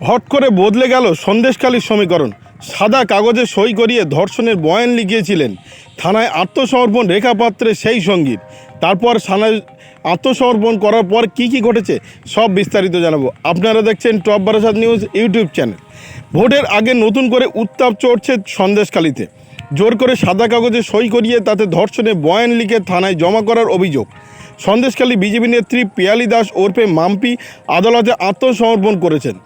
Hot করে বদলে গেল সন্দেশকালীর সমীকরণ। সাদা কাগজে সই করিয়ে ধর্ষণের বয়ান লিখিয়েছিলেন। থানায় আত্মসমর্পণ রেখা পাত্রে সেই সংগীত তারপর থানায় আত্মসমর্পণ করার পর কি কি ঘটেছে, সব বিস্তারিত জানাব। আপনারা দেখছেন top Barasat news YouTube channel. ভোটের আগে নতুন করে উত্তাপ চড়ছে সন্দেশকালীতে জোর করে সাদা কাগজে সই করিয়ে তাতে ধর্ষণে বয়ান লিখে থানায় জমা করার অভিযোগ। সন্দেশখালী বিজেপি নেত্রী পিয়ালি দাস ওরফে মাম্পি আদালতে আত্মসমর্পণ করেছেন।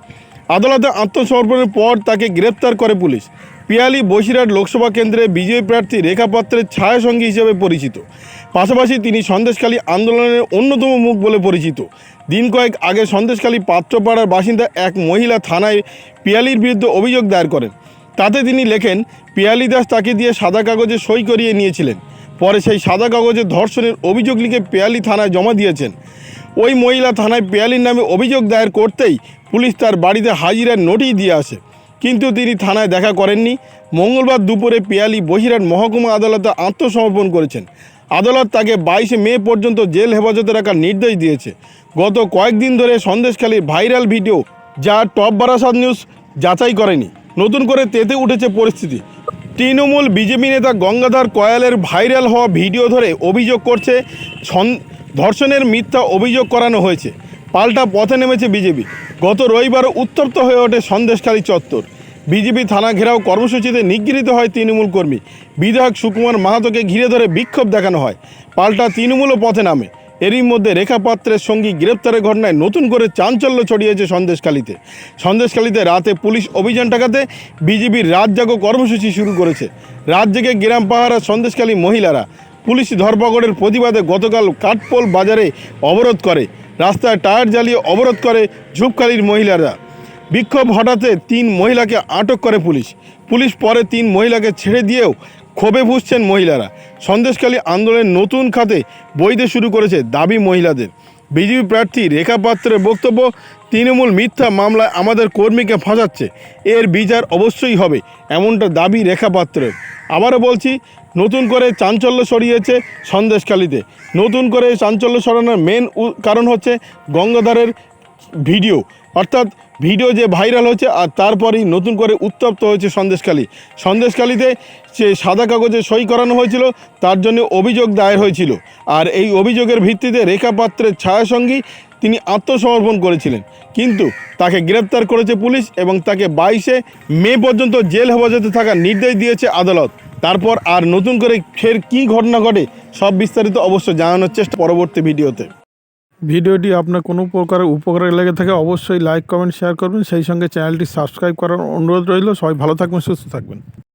আদালতে আত্মসমর্পণের পর তাকে গ্রেপ্তার করে পুলিশ। পিয়ালি বসিরহাট লোকসভা কেন্দ্রে বিজয়ী প্রার্থী রেখা পাত্রের ছায়াসঙ্গী হিসেবে পরিচিত। পাশাপাশি তিনি সন্দেশখালী আন্দোলনের অন্যতম মুখ বলে পরিচিত। দিন কয়েক আগে সন্দেশখালী পাত্রপাড়ার বাসিন্দা এক মহিলা থানায় পিয়ালির বিরুদ্ধে অভিযোগ দায়ের করেন। তাতে তিনি লেখেন, পিয়ালি দাস তাকে দিয়ে সাদা কাগজে সই করিয়ে নিয়েছিলেন। পরে সেই সাদা কাগজে ধর্ষণের অভিযোগ লিখে পেয়ালি থানায় জমা দিয়েছেন। ওই মহিলা থানায় পেয়ালির নামে অভিযোগ দায়ের করতেই পুলিশ তার বাড়িতে হাজিরার নোটিশ দিয়ে আসে। কিন্তু তিনি থানায় দেখা করেননি। মঙ্গলবার দুপুরে পেয়ালি বহিরাট মহকুমা আদালতে আত্মসমর্পণ করেছেন। আদালত তাকে বাইশে মে পর্যন্ত জেল হেফাজতে রাখার নির্দেশ দিয়েছে। গত কয়েকদিন ধরে সন্দেশখালীর ভাইরাল ভিডিও, যা টপ বারাসাত নিউজ, যাচাই করেনি। নতুন করে তেতে উঠেছে পরিস্থিতি। তৃণমূল বিজেপি নেতা গঙ্গাধর কয়ালের ভাইরাল হওয়া ভিডিও ধরে অভিযোগ করছে ধর্ষণের মিথ্যা অভিযোগ করানো হয়েছে। পাল্টা পথে নেমেছে বিজেপি। গত রবিবারও উত্তপ্ত হয়ে ওঠে সন্দেশখালী চত্বর। বিজেপি থানা ঘেরাও কর্মসূচিতে নিগৃহীত হয় তৃণমূল কর্মী। বিধায়ক সুকুমার মাহাতোকে ঘিরে ধরে বিক্ষোভ দেখানো হয়। পাল্টা তৃণমূলও পথে নামে। এরই মধ্যে রেখা পাত্রের সঙ্গী গ্রেপ্তারের ঘটনায় নতুন করে চাঞ্চল্য ছড়িয়েছে সন্দেশখালীতে। সন্দেশখালীতে রাতে পুলিশ অভিযান টাকাতে বিজেপির রাত জাগো কর্মসূচি শুরু করেছে। রাত জেগে গ্রাম পাহারা সন্দেশখালী মহিলারা। পুলিশ ধরপাকড়ের প্রতিবাদে গতকাল কাঠপোল বাজারে অবরোধ করে। রাস্তায় টায়ার জ্বালিয়ে অবরোধ করে ঝুপখালীর মহিলারা। বিক্ষোভ হঠাতে তিন মহিলাকে আটক করে পুলিশ। পুলিশ পরে তিন মহিলাকে ছেড়ে দিয়েও ক্ষোভে ফুসছেন মহিলারা। সন্দেশখালী আন্দোলনের নতুন খাতে বইতে শুরু করেছে দাবি মহিলাদের। বিজেপি প্রার্থী রেখা পাত্রের বক্তব্য, তৃণমূল মিথ্যা মামলায় আমাদের কর্মীকে ফাঁসাচ্ছে। এর বিচার অবশ্যই হবে। এমনটা দাবি রেখা পাত্রের। আবারও বলছি নতুন করে চাঞ্চল্য সরিয়েছে সন্দেশখালীতে। নতুন করে চাঞ্চল্য সরানোর মেন কারণ হচ্ছে গঙ্গাধরের ভিডিও। অর্থাৎ ভিডিও যে ভাইরাল হয়েছে আর তারপরেই নতুন করে উত্তপ্ত হয়েছে সন্দেশখালী। সন্দেশখালীতে সে সাদা কাগজে সই করানো হয়েছিল, তার জন্য অভিযোগ দায়ের হয়েছিল। আর এই অভিযোগের ভিত্তিতে রেখা পাত্রের ছায়াসঙ্গী তিনি আত্মসমর্পণ করেছিলেন। কিন্তু তাকে গ্রেপ্তার করেছে পুলিশ এবং তাকে বাইশে মে পর্যন্ত জেল হেফাজতে থাকার নির্দেশ দিয়েছে আদালত। তারপর আর নতুন করে ফের কী ঘটনা ঘটে, সব বিস্তারিত অবশ্যই জানানোর চেষ্টা পরবর্তী ভিডিওতে। ভিডিওটি আপনার কোনো প্রকার উপকারে লেগে থাকে, অবশ্যই লাইক, কমেন্ট, শেয়ার করবেন। সেই সঙ্গে চ্যানেলটি সাবস্ক্রাইব করার অনুরোধ রইল। সবাই ভালো থাকবেন, সুস্থ থাকবেন।